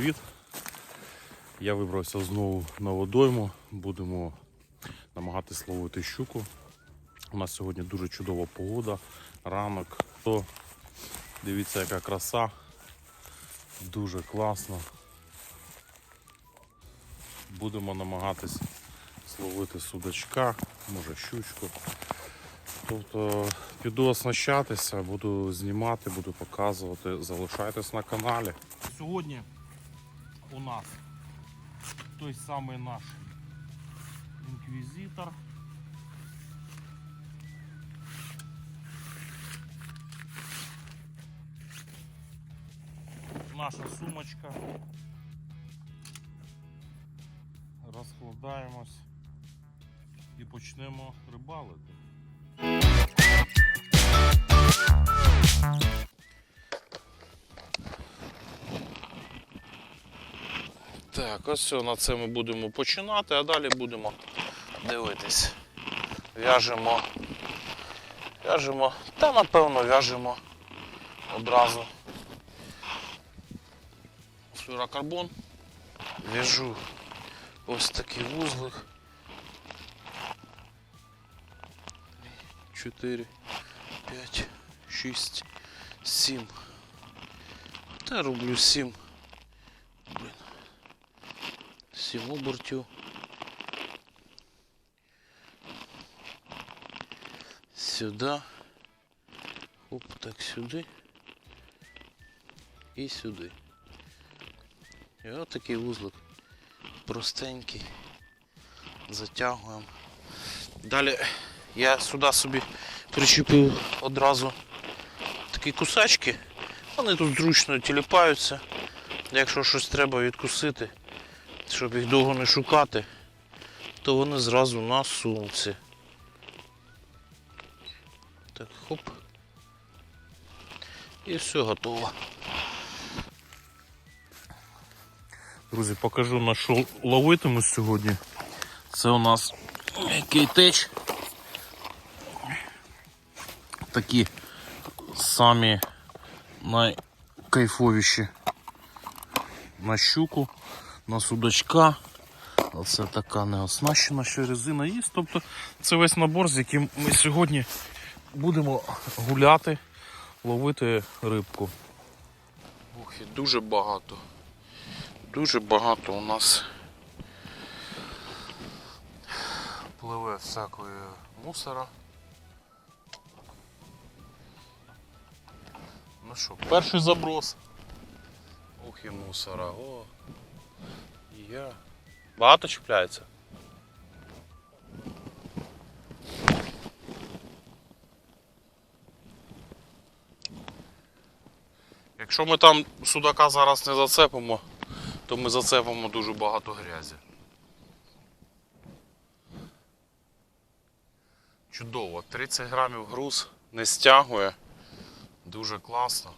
Привіт! Я вибрався знову на водойму. Будемо намагатись ловити щуку. У нас сьогодні дуже чудова погода, ранок. То дивіться, яка краса. Дуже класно. Будемо намагатись зловити судачка, може щучку. Тобто піду оснащатися, буду знімати, буду показувати. Залишайтесь на каналі. Сьогодні у нас той самий наш інквізитор. Наша сумочка. Розкладаємось і почнемо рибалити. Так, ось все, на це ми будемо починати, а далі будемо дивитись. В'яжемо. В'яжемо. Та напевно в'яжемо одразу. Флюрокарбон. В'яжу ось такий вузлик. 4, 5, 6, 7. Та роблю 7. Блін. 7 обертів. Сюди. Оп, так сюди. І сюди. І от такий вузлик. Простенький. Затягуємо. Далі я сюди собі причепив одразу такі кусачки. Вони тут зручно тіліпаються. Якщо щось треба відкусити, щоб їх довго не шукати, то вони зразу на сумці. Так, хоп. І все готово. Друзі, покажу на що ловитиму сьогодні. Це у нас кейтеч. Такі самі найкайфовіші на щуку, на судачка. Оце така неоснащена ще резина є. Тобто це весь набор, з яким ми сьогодні будемо гуляти, ловити рибку. Ох, і дуже багато. Дуже багато у нас пливе всякої мусора. Ну що, перший заброс. Ох і мусора, о. Я. Багато чіпляється. Якщо ми там судака зараз не зацепимо, то ми зацепимо дуже багато грязі. Чудово, 30 грамів груз не стягує. Дуже класно.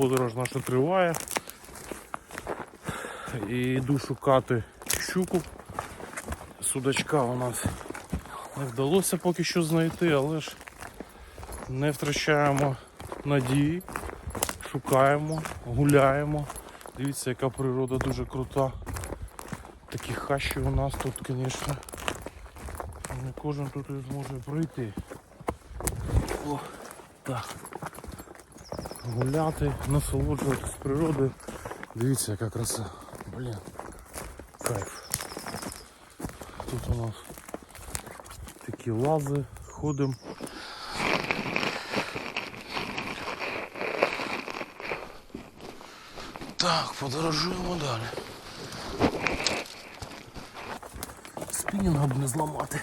Подорож наша триває. І йду шукати щуку. Судачка у нас не вдалося поки що знайти, але ж не втрачаємо надії, шукаємо, гуляємо. Дивіться, яка природа дуже крута. Такі хащі у нас тут, звісно. Не кожен тут зможе прийти. О, так. Гуляти, насолоджуватись природою. Дивіться, яка краса. Блін. Кайф. Тут у нас такі лази, ходимо. Так, подорожуємо далі. Спінінга б не зламати.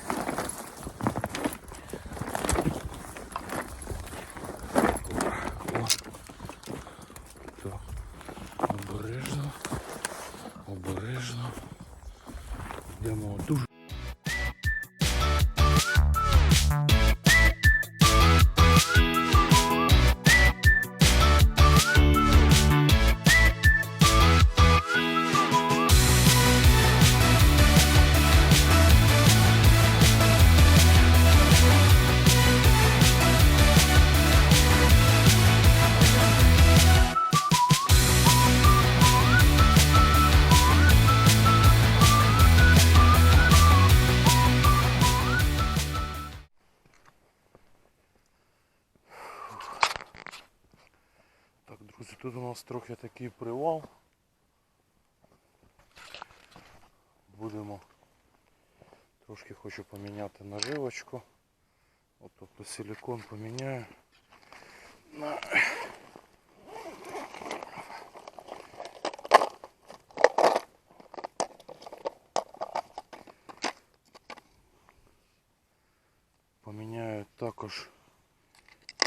Тут у нас трохи такий привал. Будемо трошки хочу поміняти наживочку. От, тобто силикон поміняю. На... Поміняю також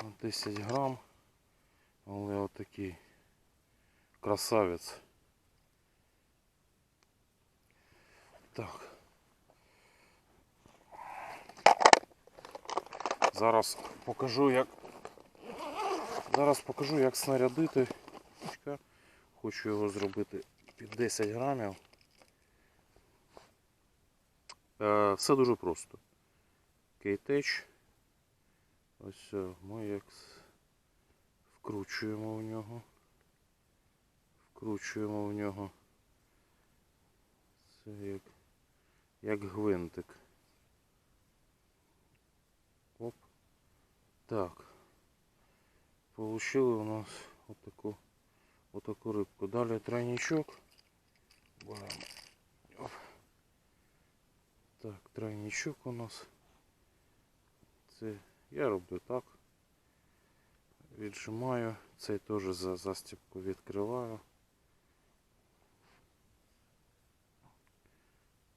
на 10 грам, але отакий красавець. Так. Зараз покажу як. Зараз покажу як снарядити. Хочу його зробити під 10 грамів. Е, все дуже просто. Кейтеч. Ось е, ми як вкручуємо в нього. Вкручуємо в нього. Це як, як гвинтик. Оп. Так. Получили у нас отаку, отаку рибку. Далі тройничок. Так, тройничок у нас. Це я роблю так. Віджимаю. Цей теж за застібку відкриваю.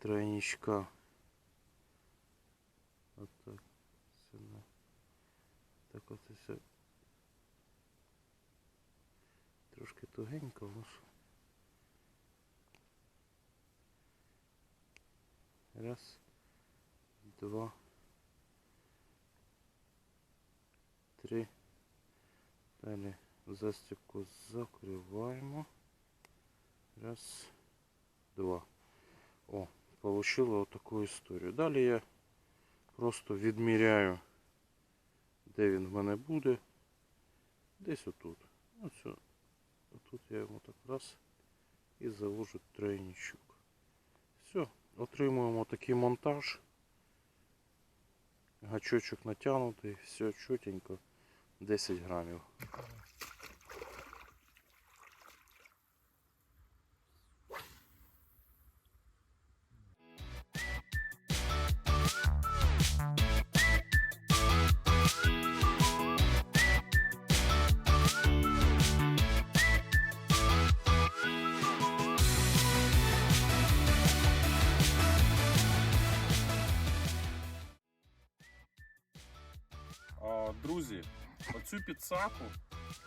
Тройничка. Сюди. Так от і все. Трошки тугенько, але. Раз, два, три. Далі застібку закриваємо. Раз, два. О, получила отаку історію. Далі я просто відміряю, де він в мене буде. Десь отут. Оце. Отут я йому так раз і завожу тройничок. Все, отримуємо такий монтаж. Гачочок натягнутий, все чотенько, 10 грамів. Оцю підсаку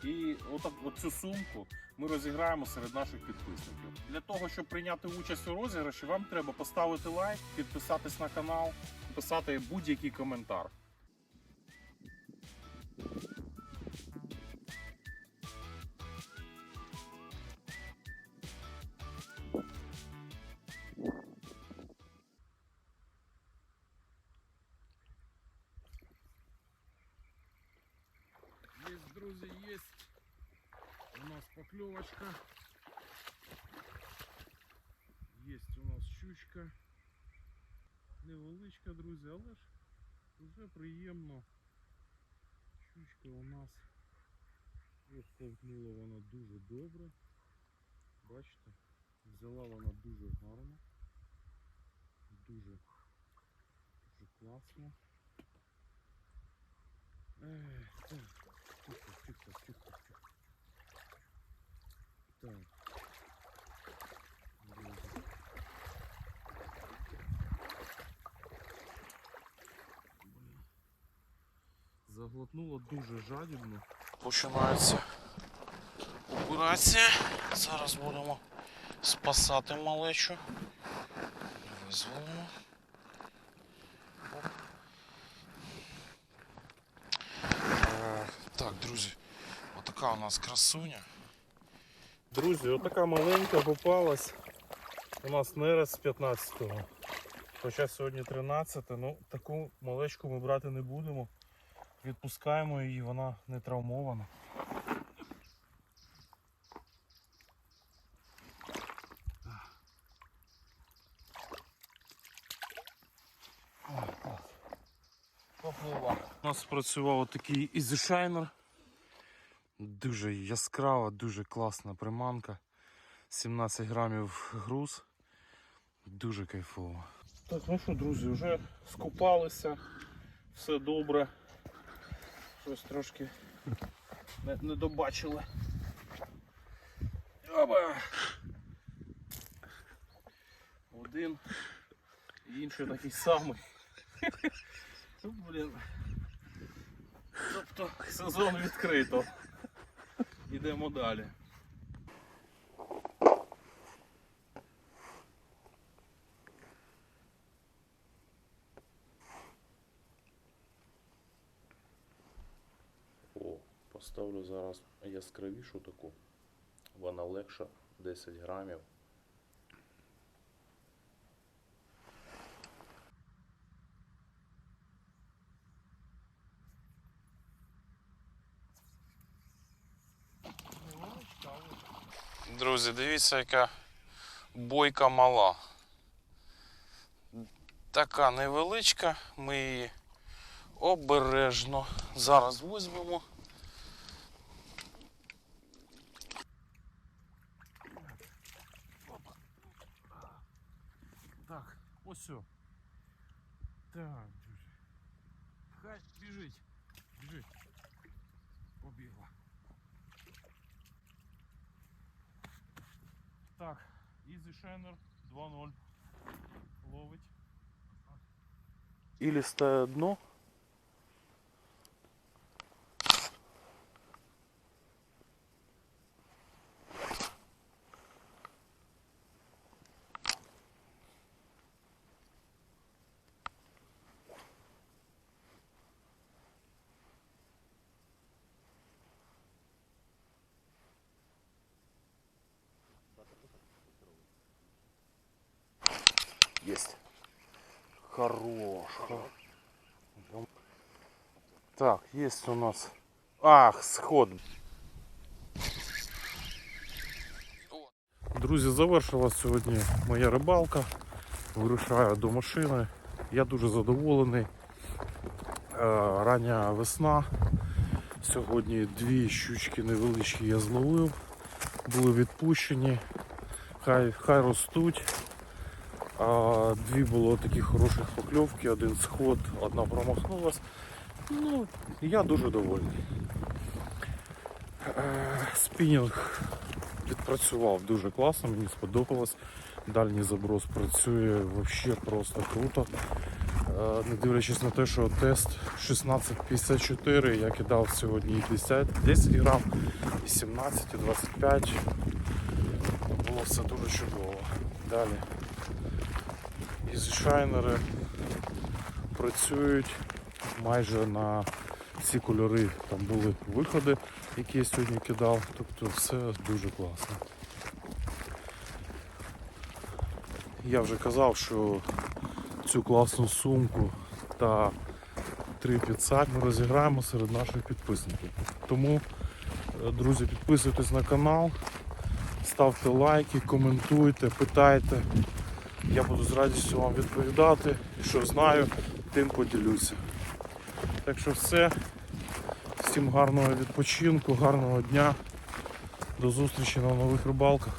і отак, оцю сумку ми розіграємо серед наших підписників. Для того, щоб прийняти участь у розіграші, вам треба поставити лайк, підписатись на канал, писати будь-який коментар. Друзья, есть у нас поклевочка. Есть у нас щучка. Невеличка, друзі, але ж вже приємно. Щучка у нас розковтнула вона дуже добре. Бачите, взяла вона дуже гарно. Дуже, дуже класно. Ех, так. Тихо, тихо, тихо, тихо. Так. Друзі. Заглотнуло дуже жадібно. Починається операція. Зараз будемо спасати малечу. Визволимо. Оп. Е, Так, друзі, отака у нас красуня. Друзі, отака маленька попалась. У нас нераз з 15-го. Хоча сьогодні 13, ну таку малечку ми брати не будемо. Відпускаємо її, вона не травмована. Ой, У нас спрацював такий ізішайнер. Дуже яскрава, дуже класна приманка. 17 грамів груз. Дуже кайфово. Так, ну що, друзі, вже скупалися, все добре. Щось трошки не, не добачили. Оба! Один інший такий самий. Блін. Тобто сезон відкрито. Йдемо далі. О, поставлю зараз яскравішу таку. Вона легша 10 грамів. Друзі, дивіться, яка бойка мала. Така невеличка, ми її обережно зараз візьмемо. Так, ось все. Так, друзі. Хай біжить. Біжить. Побігла. Так, Easy Shiner 2.0 ловить. І листає дно. Есть. Хорош. Так, есть у нас. Ах, сход. Друзі, завершилась сьогодні моя рибалка. Вирушаю до машини. Я дуже задоволений. Е, Рання весна. Сьогодні дві щучки невеличкі я зловив. Були відпущені. Хай, хай ростуть. А, дві було таких хороших покльовки, один сход, одна промахнулась. Ну, я дуже довольний. Е, Спінінг відпрацював дуже класно, мені сподобалось. Дальній заброс працює взагалі просто круто. Е, Не дивлячись на те, що тест 1654, я кидав сьогодні 10, 10 грам, і 17, і 25. Було все дуже чудово. Далі. Ізшайнери працюють майже на всі кольори. Там були виходи, які я сьогодні кидав. Тобто все дуже класно. Я вже казав, що цю класну сумку та три підсак ми розіграємо серед наших підписників. Тому, е, друзі, підписуйтесь на канал, ставте лайки, коментуйте, питайте. Я буду з радістю вам відповідати. І що знаю, тим поділюся. Так що все. Всім гарного відпочинку, гарного дня. До зустрічі на нових рибалках.